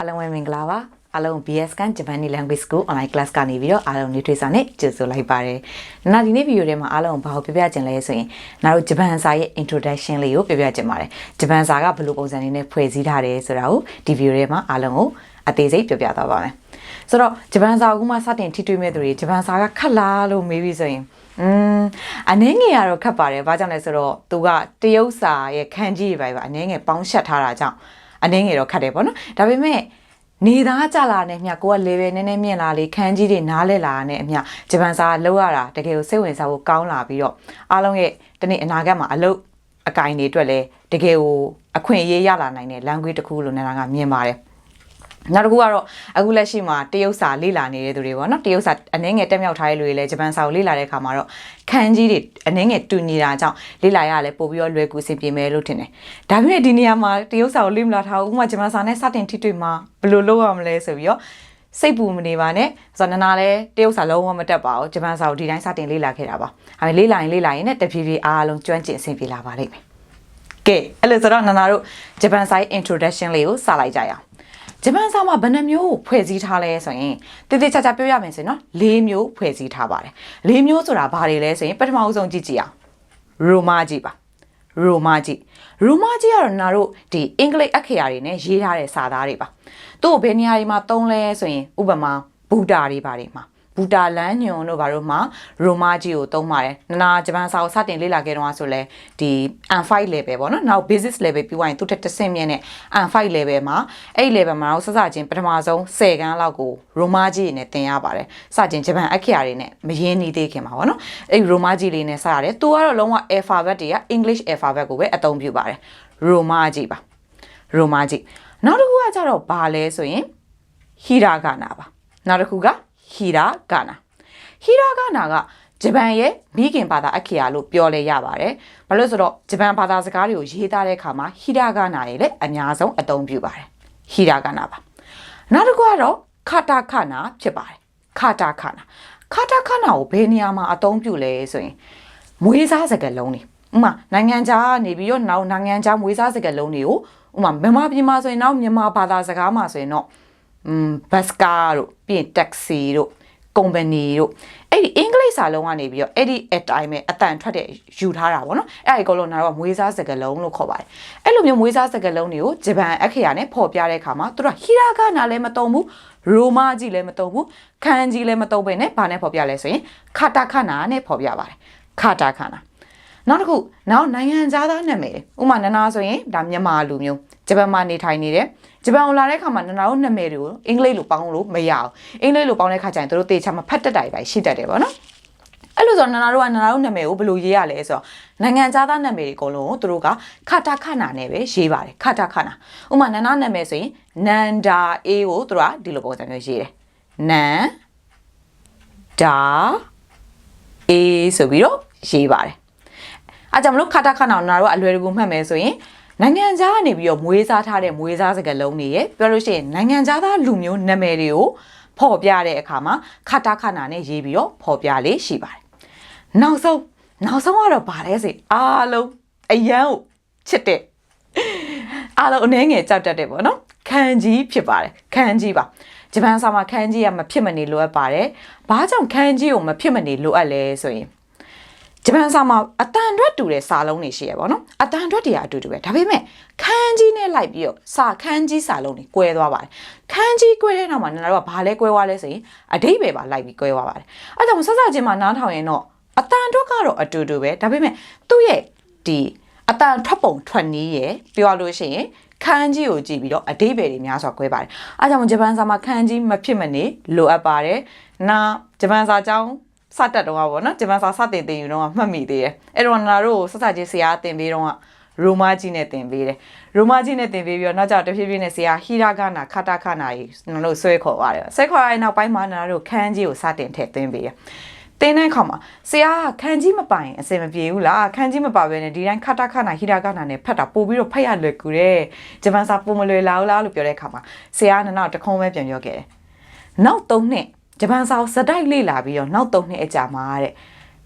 အားလုံးပဲမင်္ဂလာပါအားလုံး BS Can Japanese Language School online class ကနေပြီးတော့အားလုံးနေထွေးစာနဲ့ကြိုဆိုလိုက်ပါတယ်။နောက်ဒီနေ့ဗီဒီယိုထဲမှာအားလုံးဘာကိုပြပြချင်လဲဆိုရင်နောက်တို့ဂျပန်စာရဲ့ introduction လေးကိုပြပြချင်ပါတယ်။ဂျပန်စာကဘယ်လိုပုံစံလေးနဲ့ဖွဲ့စည်းထားတယ်ဆိုတာကိုဒီဗီဒီယိုထဲမှာအားလုံးကိုအသေးစိတ်ပြပြသွားပါမယ်။ဆိုတော့ဂျပန်စာကမှစတင်ထိတွေ့မဲ့သူတွေဂျပန်စာကခက်လားလို့မေးပြီးဆိုရင်อืมအနည်းငယ်ကတော့ခက်ပါတယ်။ဘာကြောင့်လဲဆိုတော့သူကတရုတ်စာရဲ့ခန်းကြီးတွေပဲပါအနည်းငယ်ပေါင်းရှက်ထားတာကြောင့်အနည်းငယ်တော့ခက်တယ်ပေါ့နော်။ဒါပေမဲ့ နေသားကြလာနဲ့မြကိုက level နည်းနည်းမြင့်လာလေခန်းကြီးတွေနားလဲလာနဲ့အမြဂျပန်စာလောက်ရတာတကယ်ကိုစိတ်ဝင်စားဖို့ကောင်းလာပြီးတော့အားလုံးရဲ့ဒီနေ့အနာဂတ်မှာအလုပ်အကင်တွေအတွက်လည်းတကယ်ကိုအခွင့်အရေးရလာနိုင်တဲ့ language တစ်ခုလို့နေတာကမြင်ပါတယ် နောက်တစ်ခုကတော့အခုလက်ရှိမှာတရုတ်စာလေ့လာနေတဲ့သူတွေပေါ့နော်တရုတ်စာအနည်းငယ်တက်မြောက်ထားတဲ့လူတွေလည်းဂျပန်စာကိုလေ့လာတဲ့အခါမှာတော့ခန်းကြီးတွေအနည်းငယ်တူညီတာကြောင့်လေ့လာရလဲပို့ပြီးတော့လွယ်ကူအဆင်ပြေမယ်လို့ထင်တယ်ဒါပေမဲ့ဒီနေရာမှာတရုတ်စာကိုလေ့မလာထားဘူးဥပမာဂျပန်စာနဲ့စတင်ထိတွေ့မှာဘယ်လိုလုပ်ရမလဲဆိုပြီးတော့စိတ်ပူမနေပါနဲ့ဆိုတော့နနာလဲတရုတ်စာလုံးဝမတက်ပါဘူးဂျပန်စာကိုဒီတိုင်းစတင်လေ့လာခဲ့တာပါဒါပေမဲ့လေ့လာရင်လေ့လာရင်နဲ့တဖြည်းဖြည်းအားလုံးကျွမ်းကျင်အဆင်ပြေလာပါလိမ့်မယ်ကဲအဲ့လိုဆိုတော့နနာတို့ဂျပန်စာရဲ့ introduction လေးကိုစလိုက်ကြရအောင် ဂျပန်စာမှာဘယ်နှမျိုးဖွဲ့စည်းထားလဲဆိုရင်တည်တည်ချာချာပြောရမယ်ဆိုရင်နော်၄မျိုးဖွဲ့စည်းထားပါတယ်၄မျိုးဆိုတာဘာတွေလဲဆိုရင်ပထမအဆုံးကြည့်ကြည့်အောင်ရိုမာကြည့်ပါရိုမာကြည့်ရိုမာကြည့်ကတော့နာတို့ဒီအင်္ဂလိပ်အခရာတွေနဲ့ရေးထားတဲ့စာသားတွေပါသူ့ကိုဘယ်နေရာတွေမှာသုံးလဲဆိုရင်ဥပမာဘူတာတွေပါတွေမှာ ဘူတာလန်းညွန်တို့ဘာလို့မှရိုမာဂျီကိုသုံးပါတယ်နနာဂျပန်စာကိုစတင်လေ့လာခဲ့တော့ဆိုလဲဒီ N5 level ပေါ့နော်နောက် basic level ပြီးသွားရင်သူတက်တစ်ဆင့်မြင့်တဲ့ N5 level မှာအဲ့ဒီ level မှာတော့စစချင်းပထမဆုံး10ခန်းလောက်ကိုရိုမာဂျီနဲ့သင်ရပါတယ်စချင်းဂျပန်အခရာတွေနဲ့မရင်းနှီးသေးခင်မှာပေါ့နော်အဲ့ဒီရိုမာဂျီလေးနဲ့စရတယ်သူကတော့လုံးဝ alphabet တွေက English alphabet ကိုပဲအသုံးပြုပါတယ်ရိုမာဂျီပါရိုမာဂျီနောက်တစ်ခုကကြတော့ဘာလဲဆိုရင်ဟီရာဂနာပါနောက်တစ်ခုက ဟီရာဂနာဟီရာဂနာကဂျပန်ရဲ့မိခင်ဘာသာအခရာလို့ပြောလဲရပါတယ်။ဘာလို့ဆိုတော့ဂျပန်ဘာသာစကားတွေကိုရေးသားတဲ့အခါမှာဟီရာဂနာတွေလည်းအများဆုံးအသုံးပြုပါတယ်။ဟီရာဂနာပါ။နောက်တစ်ခုကတော့ခတာခနာဖြစ်ပါတယ်။ခတာခနာခတာခနာကိုဘယ်နေရာမှာအသုံးပြုလဲဆိုရင်မွေးစားစကားလုံးတွေဥမာနိုင်ငံခြားကနေပြီးတော့နောက်နိုင်ငံခြားမွေးစားစကားလုံးတွေကိုဥမာမြန်မာပြည်မှာဆိုရင်နောက်မြန်မာဘာသာစကားမှာဆိုရင်တော့ อืมဘတ်စကာတို့ပြီးရင်တက္ကစီတို့ကုမ္ပဏီတို့အဲ့ဒီအင်္ဂလိပ်စာလုံးကနေပြီးတော့အဲ့ဒီအတိုင်းပဲအတန်ထွက်တဲ့ယူထားတာပေါ့နော်အဲ့ဒီအကုန်လုံးကတော့မွေးစားစကားလုံးလို့ခေါ်ပါတယ်အဲ့လိုမျိုးမွေးစားစကားလုံးတွေကိုဂျပန်အခရာနဲ့ပေါ်ပြတဲ့အခါမှာသူတို့ဟီရာဂနာလည်းမတုံဘူးရိုမာကြီးလည်းမတုံဘူးခန်းကြီးလည်းမတုံပဲနဲ့ဘာနဲ့ပေါ်ပြလဲဆိုရင်ခတာခနာနဲ့ပေါ်ပြပါတယ်ခတာခနာနောက်တစ်ခုနောက်နိုင်ငံသားသားနာမည်ဥမာနနာဆိုရင်ဒါမြန်မာလူမျိုး ဂျပန်မှာနေထိုင်နေတယ်ဂျပန်ကိုလာတဲ့ခါမှာနနာတို့နာမည်တွေကိုအင်္ဂလိပ်လိုပေါင်းလို့မရအောင်အင်္ဂလိပ်လိုပေါင်းတဲ့ခါကျရင်တို့တေချာမဖတ်တတ်တာတွေပဲရှိတတ်တယ်ပေါ့နော်အဲ့လိုဆိုနနာတို့ကနနာတို့နာမည်ကိုဘယ်လိုရေးရလဲဆိုတော့နိုင်ငံခြားသားနာမည်တွေအကုန်လုံးကိုတို့ကခတာခနာနဲ့ပဲရေးပါတယ်ခတာခနာဥမာနနာနာမည်ဆိုရင်နန္ဒာအေးကိုတို့ကဒီလိုပုံစံမျိုးရေးတယ်နန်ဒါအေးဆိုပြီးတော့ရေးပါတယ်အားကြောင့်မလို့ခတာခနာကိုနနာတို့ကအလွယ်တကူမှတ်မယ်ဆိုရင် နိုင်ငံခြားကနေပြီးတော့မွေးစားထားတဲ့မွေးစားစကားလုံးတွေရပြောလို့ရှိရင်နိုင်ငံခြားသားလူမျိုးနာမည်တွေကိုဖော်ပြတဲ့အခါမှာခတာခနာနဲ့ရေးပြီးတော့ဖော်ပြလေးရှိပါတယ်။နောက်ဆုံးနောက်ဆုံးကတော့ဗာလဲစေအားလုံးအယံကိုချစ်တဲ့အားလုံးအနေငယ်ကြောက်တတ်တယ်ပေါ့နော်။ခန်းကြီးဖြစ်ပါတယ်ခန်းကြီးပါ။ဂျပန်စာမှာခန်းကြီးကမဖြစ်မနေလိုအပ်ပါတယ်။ဘာကြောင့်ခန်းကြီးကိုမဖြစ်မနေလိုအပ်လဲဆိုရင် ဂျပန်စာမှာအတန်အတွက်တူတဲ့စာလုံးတွေရှိရပါတော့အတန်အတွက်တွေကအတူတူပဲဒါပေမဲ့ခန်းကြီးနဲ့လိုက်ပြီးတော့စာခန်းကြီးစာလုံးတွေ꿰သွားပါတယ်ခန်းကြီး꿰တဲ့နောက်မှာနင်တို့ကဘာလဲ꿰သွားလဲဆိုရင်အတိတ်ပဲပါလိုက်ပြီး꿰သွားပါတယ်အဲကြောင့်ဆက်စချင်းမှာနားထောင်ရင်တော့အတန်အတွက်ကတော့အတူတူပဲဒါပေမဲ့သူ့ရဲ့ဒီအတန်ထွက်ပုံထွက်နည်းရယ်ပြောလို့ရှိရင်ခန်းကြီးကိုကြည့်ပြီးတော့အတိတ်ပဲတွေများစွာ꿰ပါတယ်အဲကြောင့်ဂျပန်စာမှာခန်းကြီးမဖြစ်မနေလိုအပ်ပါတယ်နာဂျပန်စာကြောင်း စတက်တော့ပါနော်ဂျပန်စာစတင်တင်ယူတော့မှတ်မိသေးတယ်အဲ့တော့နာတို့ဆက်စချင်းဆရာတင်ပေးတော့ရိုမာကြီးနဲ့တင်ပေးတယ်ရိုမာကြီးနဲ့တင်ပေးပြီးတော့နောက်ကျတဖြည်းဖြည်းနဲ့ဆရာဟီရာဂနာခတာခနာကြီးနာတို့ဆွဲခေါ်ပါတယ်ဆွဲခေါ်ရတဲ့နောက်ပိုင်းမှာနာတို့ခန်းကြီးကိုစတင်ထည့်သွင်းပေးတယ်တင်းတဲ့အခါမှာဆရာကခန်းကြီးမပိုင်အစင်မပြေဘူးလားခန်းကြီးမပါဘဲနဲ့ဒီတိုင်းခတာခနာဟီရာဂနာနဲ့ဖတ်တာပို့ပြီးတော့ဖတ်ရလွယ်ကူတယ်ဂျပန်စာပုံမလွယ်လာဘူးလားလို့ပြောတဲ့အခါမှာဆရာကနောက်တခုံးပဲပြန်ပြောခဲ့တယ်နောက်၃နှစ် ဂျပန်စာကိုစတိုက်လေ့လာပြီးတော့နောက်၃နှစ်အကြာမှာတဲ့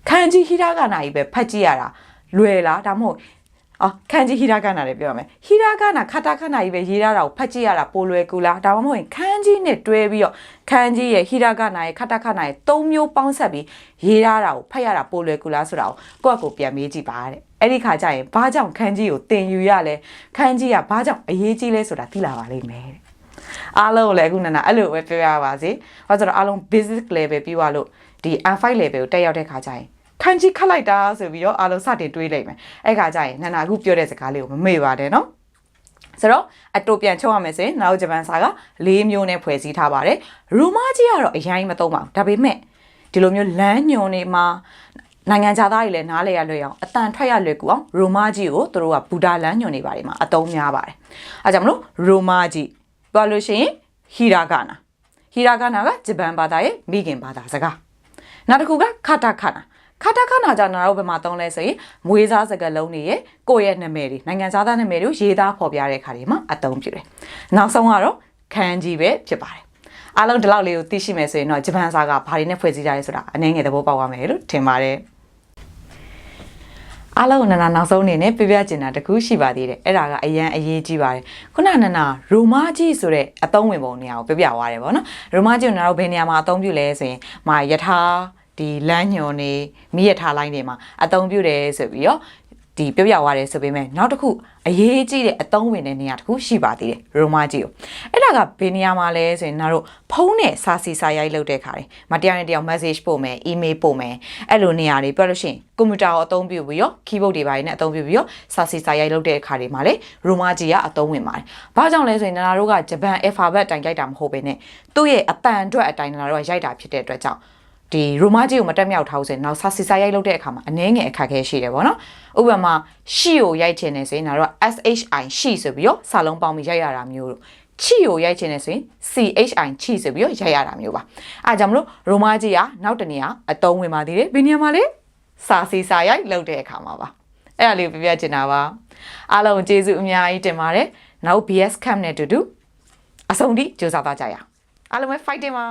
ခန်းကြီးဟီရာဂနာကြီးပဲဖတ်ကြည့်ရတာလွယ်လားဒါမှမဟုတ်အော်ခန်းကြီးဟီရာဂနာလည်းပြောရမယ်ဟီရာဂနာခတာခနာကြီးပဲရေးရတာကိုဖတ်ကြည့်ရတာပိုလွယ်ကူလားဒါမှမဟုတ်ရင်ခန်းကြီးနဲ့တွဲပြီးတော့ခန်းကြီးရဲ့ဟီရာဂနာရဲ့ခတာခနာရဲ့သုံးမျိုးပေါင်းဆက်ပြီးရေးရတာကိုဖတ်ရတာပိုလွယ်ကူလားဆိုတာကိုကိုယ့်အကိုပြန်မေးကြည့်ပါတဲ့အဲ့ဒီခါကျရင်ဘာကြောင့်ခန်းကြီးကိုတင်ယူရလဲခန်းကြီးကဘာကြောင့်အရေးကြီးလဲဆိုတာသိလာပါလိမ့်မယ်တဲ့ အားလုံးကိုလည်းအခုနနာအဲ့လိုပဲပြောရပါစေ။ဘာလို့ဆိုတော့အားလုံး basic level ပြီးသွားလို့ဒီ R5 level ကိုတက်ရောက်တဲ့ခါကျရင်ခန်းကြီးခတ်လိုက်တာဆိုပြီးတော့အားလုံးစတင်တွေးလိုက်မယ်။အဲ့ခါကျရင်နနာအခုပြောတဲ့စကားလေးကိုမမေ့ပါနဲ့နော်။ဆိုတော့အတူပြန်ချုပ်ရမယ်ဆိုရင်နောက်ဂျပန်စာက၄မျိုးနဲ့ဖွဲ့စည်းထားပါတယ်။ရူမာကြီးကတော့အရင်မသုံးပါဘူး။ဒါပေမဲ့ဒီလိုမျိုးလမ်းညွန်နေမှာနိုင်ငံခြားသားတွေလည်းနားလေရလွယ်အောင်အတန်ထွက်ရလွယ်ကူအောင်ရိုမာကြီးကိုသူတို့ကဘူဒါလမ်းညွန်နေပါတယ်မှာအသုံးများပါတယ်။အဲကြောင့်မလို့ရိုမာကြီး ပြောလို့ရှိရင်ဟီရာဂနာဟီရာဂနာကဂျပန်ဘာသာရဲ့မိခင်ဘာသာစကားနောက်တစ်ခုကခတာခနာခတာခနာကြောင့်နာတို့ဘယ်မှာသုံးလဲဆိုရင်မွေးစားစကားလုံးတွေရဲ့ကိုယ့်ရဲ့နာမည်တွေနိုင်ငံသားသားနာမည်တွေကိုရေးသားဖော်ပြတဲ့ခါတွေမှာအသုံးပြုတယ်။နောက်ဆုံးကတော့ခန်းကြီးပဲဖြစ်ပါတယ်။အားလုံးဒီလောက်လေးကိုသိရှိမယ်ဆိုရင်တော့ဂျပန်စာကဘာတွေနဲ့ဖွဲ့စည်းကြလဲဆိုတာအနည်းငယ်သဘောပေါက်ပါမယ်လို့ထင်ပါတယ်။ အားလုံးကိုနနာနောက်ဆုံးအနေနဲ့ပြပြချင်တာတခုရှိပါသေးတယ်အဲ့ဒါကအရန်အရေးကြီးပါတယ်ခုနနနာရိုမာကြီးဆိုတဲ့အသုံးဝင်ပုံနေရာကိုပြပြသွားတယ်ဗောနော်ရိုမာကြီးကိုနားတော့ဘယ်နေရာမှာအသုံးပြုလဲဆိုရင်မာယထာဒီလမ်းညွန်နေမိယထာလိုင်းတွေမှာအသုံးပြုတယ်ဆိုပြီးတော့ ဒီပြပြသွားတယ်ဆိုပေမဲ့နောက်တစ်ခုအရေးကြီးတဲ့အသုံးဝင်တဲ့နေရာတစ်ခုရှိပါသေးတယ်ရိုမာကြီးကိုအဲ့ဒါကဘယ်နေရာမှာလဲဆိုရင်နားတို့ဖုန်းနဲ့စာစီစာရိုက်လုပ်တဲ့ခါတွေမတရားနဲ့တရား message ပို့မယ် email ပို့မယ်အဲ့လိုနေရာတွေပြောလို့ရှိရင်ကွန်ပျူတာကိုအသုံးပြုပြီးတော့ keyboard တွေပါနဲ့အသုံးပြုပြီးတော့စာစီစာရိုက်လုပ်တဲ့အခါတွေမှာလေရိုမာကြီးကအသုံးဝင်ပါတယ်။ဘာကြောင့်လဲဆိုရင်နားတို့ကဂျပန် alphabet အတိုင်းရိုက်တာမဟုတ်ဘဲနဲ့သူ့ရဲ့အတန်အတွက်အတိုင်းနားတို့ကရိုက်တာဖြစ်တဲ့အတွက်ကြောင့် ဒီရိုမာကြီးကိုမတက်မြောက်ထားဘူးဆိုရင်နောက်စာစီစာရိုက်လုပ်တဲ့အခါမှာအနည်းငယ်အခက်အခဲရှိတယ်ပေါ့နော်ဥပမာရှီကိုရိုက်ချင်နေဆိုရင်တို့က SHI ရှီဆိုပြီးတော့စာလုံးပေါင်းပြီးရိုက်ရတာမျိုးတို့ချီကိုရိုက်ချင်နေဆိုရင် CHI ချီဆိုပြီးတော့ရိုက်ရတာမျိုးပါအဲဒါကြောင့်မလို့ရိုမာကြီးကနောက်တနေရာအတုံးဝင်ပါသေးတယ်ဘယ်နေရာမှာလဲစာစီစာရိုက်လုပ်တဲ့အခါမှာပါအဲ့ဒါလေးကိုပြပြချင်တာပါအားလုံးကျေးဇူးအများကြီးတင်ပါတယ်နောက် BS Camp နဲ့အတူတူအဆုံးထိကြိုးစားသွားကြရအောင်အားလုံးပဲ fighting ပါ